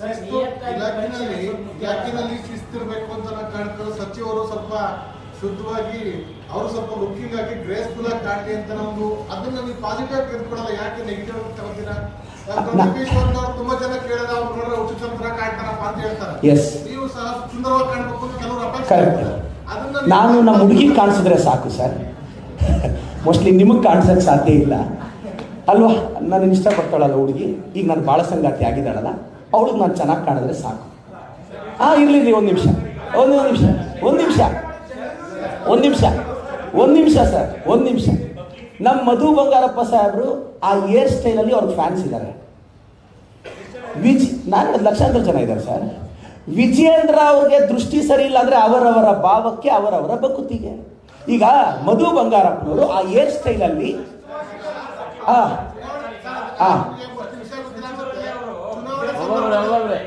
ಇಲಾಖೆನಲ್ಲಿ ಇಲಾಖೆನಲ್ಲಿ ಶಿಸ್ತಿರ್ಬೇಕು ಅಂತ ನಾನು ಕಾಣ್ತಾರೆ ಸಚಿವರು ಸ್ವಲ್ಪ ಶುದ್ಧವಾಗಿ ಅವರು ಸ್ವಲ್ಪ ಲುಕ್ಕಿಂಗ್ ಆಗಿ ಗ್ರೇಸ್ಫುಲ್ ಆಗಿ ಕಾಣಲಿ ಅಂತ ನಮ್ದು ಅದನ್ನ ನೀವು ಪಾಸಿಟಿವ್ ತೆಗೆದುಕೊಡಲ್ಲ ಯಾಕೆ ನೆಗೆಟಿವ್ ತಗೋತೀರಾ ಯೋಗೇಶ್ವರ್ ಅವ್ರು ತುಂಬಾ ಜನ ಕೇಳಿದ ಅವ್ರು ನೋಡ್ರೆ ಉಚಿತ ತರ ಕಾಣ್ತಾರಪ್ಪ ಅಂತ ಹೇಳ್ತಾರೆ. ನೀವು ಸಹ ಸುಂದರವಾಗಿ ಕಾಣ್ಬೇಕು ಅಂತ ಕೆಲವರು ಅಪೇಕ್ಷೆ ನಾನು ನಮ್ಮ ಹುಡುಗಿ ಕಾಣಿಸಿದ್ರೆ ಸಾಕು ಸರ್. ಮೋಸ್ಟ್ಲಿ ನಿಮಗೆ ಕಾಣಿಸೋಕ್ಕೆ ಸಾಧ್ಯ ಇಲ್ಲ. ಅಲ್ವಾ? ನಾನು ಇಷ್ಟಪಡ್ತಾಳಲ್ಲ ಹುಡುಗಿ. ಈಗ ನಾನು ಭಾಳ ಸಂಗಾತಿ ಆಗಿದ್ದಾಳಲ್ಲ. ಅವಳಿಗೆ ನಾನು ಚೆನ್ನಾಗಿ ಕಾಣಿದ್ರೆ ಸಾಕು. ಹಾಂ ಇರಲಿ ರೀ ಒಂದು ನಿಮಿಷ. ಒಂದು ನಿಮಿಷ. ಒಂದು ನಿಮಿಷ. ಒಂದು ನಿಮಿಷ. ಒಂದು ನಿಮಿಷ, ಸರ್. ಒಂದು ನಿಮಿಷ. ನಮ್ಮ ಮಧು ಬಂಗಾರಪ್ಪ ಸಾಹೇಬರು ಆ ಹೇರ್ ಸ್ಟೈಲಲ್ಲಿ ಅವ್ರಿಗೆ ಫ್ಯಾನ್ಸ್ ಇದ್ದಾರೆ ವಿಜ್, ನಾನು ಲಕ್ಷಾಂತರ ಜನ ಇದ್ದಾರೆ ಸರ್. ವಿಜಯೇಂದ್ರ ಅವ್ರಿಗೆ ದೃಷ್ಟಿ ಸರಿ ಇಲ್ಲ ಅಂದ್ರೆ ಅವರವರ ಭಾವಕ್ಕೆ ಅವರವರ ಬಕುತಿಗೆ. ಈಗ ಮಧು ಬಂಗಾರಪ್ಪನವರು ಆ ಹೇರ್ ಸ್ಟೈಲಲ್ಲಿ ಹಾಂ ಆ